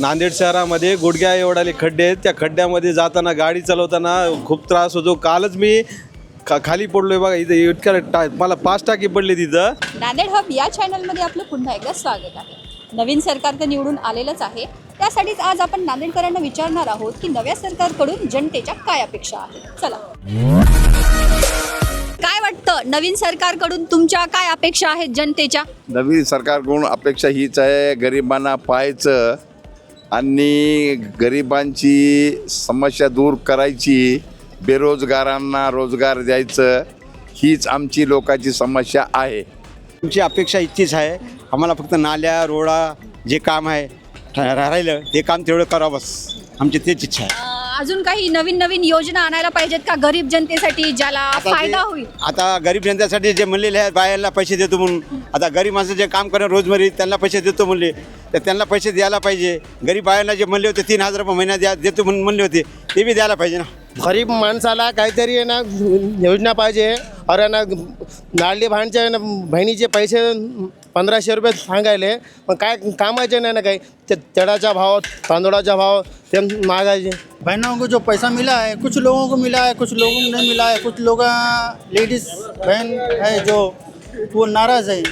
नांदेड शहरामध्ये गुडघ्या एवढाले खड्डे आहेत. त्या खड्ड्यामध्ये जाताना गाडी चालवताना खूप त्रास होतो. कालच मी खा खाली पडलोय बघा इथं इतक्या टा मला पाच टाकी पडले तिथं. नांदेड हब या चॅनलमध्ये आपलं पुन्हा एकदा स्वागत आहे. नवीन सरकार तर निवडून आलेलंच आहे. त्यासाठीच आज आपण नांदेडकरांना विचारणार आहोत की नव्या सरकारकडून जनतेच्या काय अपेक्षा आहेत? चला. काय वाटतं? नवीन सरकारकडून तुमच्या काय अपेक्षा आहेत जनतेच्या? नवीन सरकारकडून अपेक्षा हीच आहे गरिबांना पाहायचं. आणि गरिबांची समस्या दूर करायची बेरोजगारांना रोजगार द्यायचं हीच आमची लोकांची समस्या आहे. तुमची अपेक्षा इतकीच आहे आम्हाला फक्त नाल्या रोडा जे काम आहे ठ- राहिलं ते काम तेवढं करावं बस आमची तेच इच्छा आहे. अजून काही नवीन नवीन योजना आणायला पाहिजेत का गरीब जनतेसाठी ज्याला आता फायदा होईल? आता गरीब जनतेसाठी जे म्हणलेले आहेत बायांना पैसे देतो म्हणून. आता गरीब माणसं जे काम करणं रोजमरी त्यांना पैसे देतो म्हणले. तर त्यांना पैसे द्यायला पाहिजे. गरीब बायांना जे म्हणले होते तीन हजार रुपये महिना द्या देतो म्हणून म्हणले होते ते बी द्यायला पाहिजे ना. गरीब माणसाला काहीतरी आहे ना योजना पाहिजे. और आहे ना लाडली भांडच्या आहे बहिणीचे पैसे पंधराशे रुपये सांगायले पण काय कामाचे नाही ना काही. ते भाव तांदूळाचा भाव ते मागायचे. बहनों को जो पैसा मिला है कुछ लोगों को मिला है कुछ लोगों को नहीं मिला है कुछ लोग लेडीज़ बहन है जो वो नाराज़ है।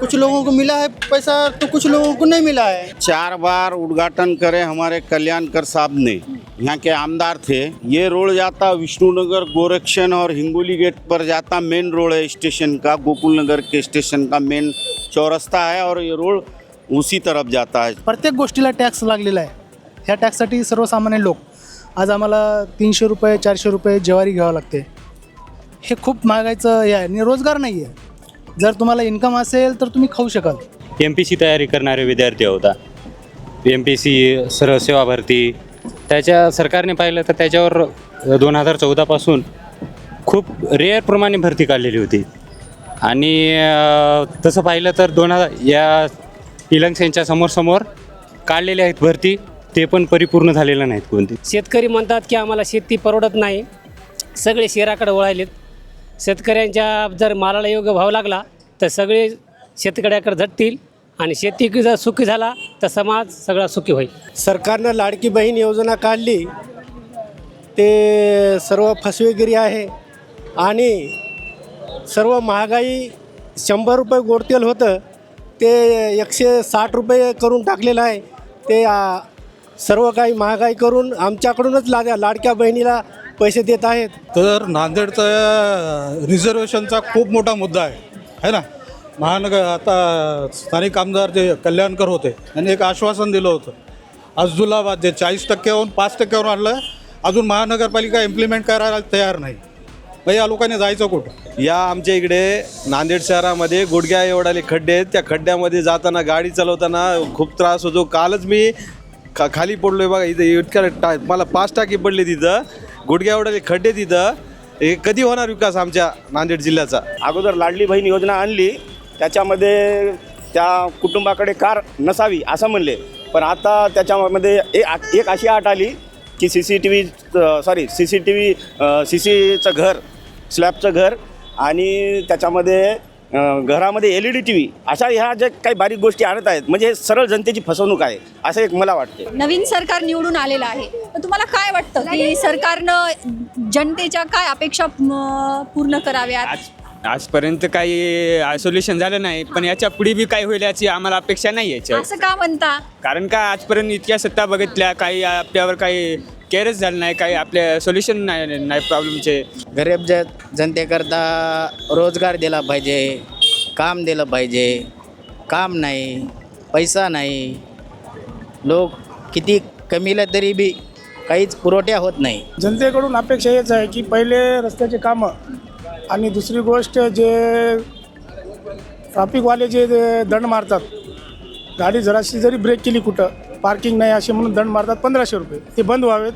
कुछ लोगों को मिला है पैसा तो कुछ लोगों को नहीं मिला है। चार बार उद्घाटन करे हमारे कल्याणकर साहब ने। यहाँ के आमदार थे। ये रोड जाता विष्णुनगर गोरक्षण और हिंगोली गेट पर जाता मेन रोड है स्टेशन का गोकुल नगर के स्टेशन का मेन चौरस्ता है और ये रोड उसी तरफ जाता है। प्रत्येक गोष्टीला टॅक्स लागलेला आहे. ह्या टॅक्ससाठी सर्वसामान्य लोक आज आम्हाला तीनशे रुपये चारशे रुपये ज्वारी घ्यावं लागते. हे खूप महागायचं हे आहे आणि रोजगार नाही आहे जर तुम्हाला इन्कम असेल तर तुम्ही खाऊ शकाल. एम पी सी तयारी करणारे विद्यार्थी होता. एम पी सी सर्व सेवा भरती त्याच्या सरकारने पाहिलं तर त्याच्यावर दोन हजार चौदापासून खूप रेअर प्रमाणे भरती काढलेली होती. आणि तसं पाहिलं तर दोन हजार या इलंग्स समोर समोर काढलेले आहेत भरती ते पण परिपूर्ण झालेलं नाहीत कोणते. शेतकरी म्हणतात की आम्हाला शेती परवडत नाही. सगळे शहराकडे वळायलेत. शेतकऱ्यांच्या जर मालाला योग्य भाव लागला तर सगळे शेतकऱ्याकडे झटतील आणि शेती जर सुखी झाला तर समाज सगळा सुखी होईल. सरकारनं लाडकी बहीण योजना काढली. ते सर्व फसवेगिरी आहे. आणि सर्व महागाई शंभर रुपये गोडतेल होतं. ते एकशे साठ रुपये करून टाकलेलं आहे. ते आ, सर्व काही महागाई करून आमच्याकडूनच लाद्या लाडक्या बहिणीला पैसे देत आहेत. तर नांदेडचा रिझर्वेशनचा खूप मोठा मुद्दा आहे. है ना? महानगर आता स्थानिक आमदार जे कल्याणकर होते त्यांनी एक आश्वासन दिलं होतं. अब्दुल्लाबाद जे चाळीस टक्क्याहून पाच टक्क्यावर आणलं अजून महानगरपालिका इम्प्लिमेंट करायला तयार नाही. मग या लोकांनी जायचं कुठं? या आमच्या इकडे नांदेड शहरामध्ये गुडघ्या एवढाले खड्डे आहेत. त्या खड्ड्यामध्ये जाताना गाडी चालवताना खूप त्रास होतो. कालच मी खा खाली पडलोय बघा इथं इतक्या टा मला पाच टाकी पडले तिथं. गुडघ्या एवढाले खड्डे तिथं. हे कधी होणार विकास आमच्या नांदेड जिल्ह्याचा? अगोदर लाडली बहीण योजना आणली. त्याच्यामध्ये त्या कुटुंबाकडे कार नसावी असं म्हणले. पण आता त्याच्यामध्ये एक अशी आट आली की C C T V sorry C C T V C सीचं घर स्लॅबचं घर आणि त्याच्यामध्ये घरामध्ये L E D T V अशा ह्या ज्या काही बारीक गोष्टी आणत आहेत म्हणजे हे सरळ जनतेची फसवणूक आहे असं एक मला वाटते नवीन सरकार निवडून आलेलं आहे. तर तुम्हाला काय वाटतं की सरकारनं जनतेच्या काय अपेक्षा पूर्ण कराव्यात? आजपर्यंत काही सोल्युशन झालं नाही पण याच्यापुढे बी काय होईल याची आम्हाला अपेक्षा नाही याच्या असं का म्हणता? कारण का आजपर्यंत इतक्या सत्ता बघितल्या काही आपल्यावर काही केअरच झालं नाही काही आपल्या सोल्युशन नाही नाही प्रॉब्लेमचे गरीब ज जनतेकरता रोजगार दिला पाहिजे काम दिलं पाहिजे काम नाही पैसा नाही. लोक किती कमीला तरी बी काहीच पुरवठ्या होत नाही. जनतेकडून अपेक्षा हेच आहे की पहिले रस्त्याचे कामं आणि दुसरी गोष्ट जे ट्रॅफिकवाले जे दंड मारतात गाडी जराशी जरी ब्रेक केली कुठं पार्किंग नाही असे म्हणून दंड मारतात पंधराशे रुपये. ते बंद व्हावेत.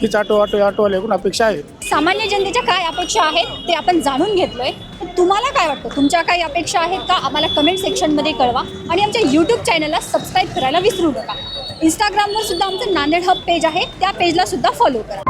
हीच ऑटो ऑटो ऑटोवाल्याकडून अपेक्षा आहे सामान्य जनतेच्या काय अपेक्षा आहेत ते आपण जाणून घेतलोय. तर तुम्हाला काय वाटतं? तुमच्या काही अपेक्षा आहेत का? आम्हाला कमेंट सेक्शनमध्ये कळवा. आणि आमच्या यूट्यूब चॅनलला सबस्क्राईब करायला विसरू नका. इंस्टाग्रामवर सुद्धा आमचं नांदेड हब पेज आहे. त्या पेजला सुद्धा फॉलो करा.